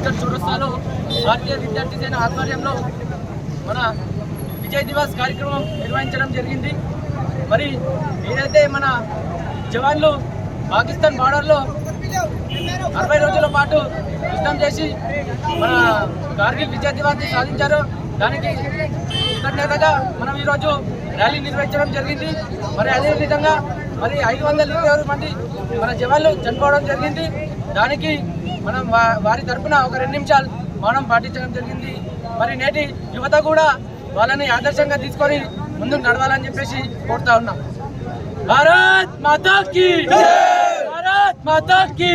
ఇక్కడ చౌరస్తాలో భారతీయ విద్యార్థి సేన ఆధ్వర్యంలో మన విజయ్ దివాస్ కార్యక్రమం నిర్వహించడం జరిగింది. మరి ఏదైతే మన జవాన్లు పాకిస్తాన్ బార్డర్లో అరవై రోజుల పాటు యుద్ధం చేసి మన కార్గిల్ విజయ దివాస్ని సాధించారో. దానికి కృతజ్ఞతగా మనం ఈరోజు ర్యాలీ నిర్వహించడం జరిగింది. మరి అదే విధంగా మరి ఐదు వందల ఇరవై మంది మన జవాన్లు చనిపోవడం జరిగింది. దానికి మనం వారి తరపున ఒక రెండు నిమిషాలు మౌనం పాటించడం జరిగింది. మరి నేటి యువత కూడా వాళ్ళని ఆదర్శంగా తీసుకొని ముందుకు నడవాలని చెప్పేసి కోరుతా ఉన్నాం. భారత్ మాతా కీ భారత్ మాతా కీ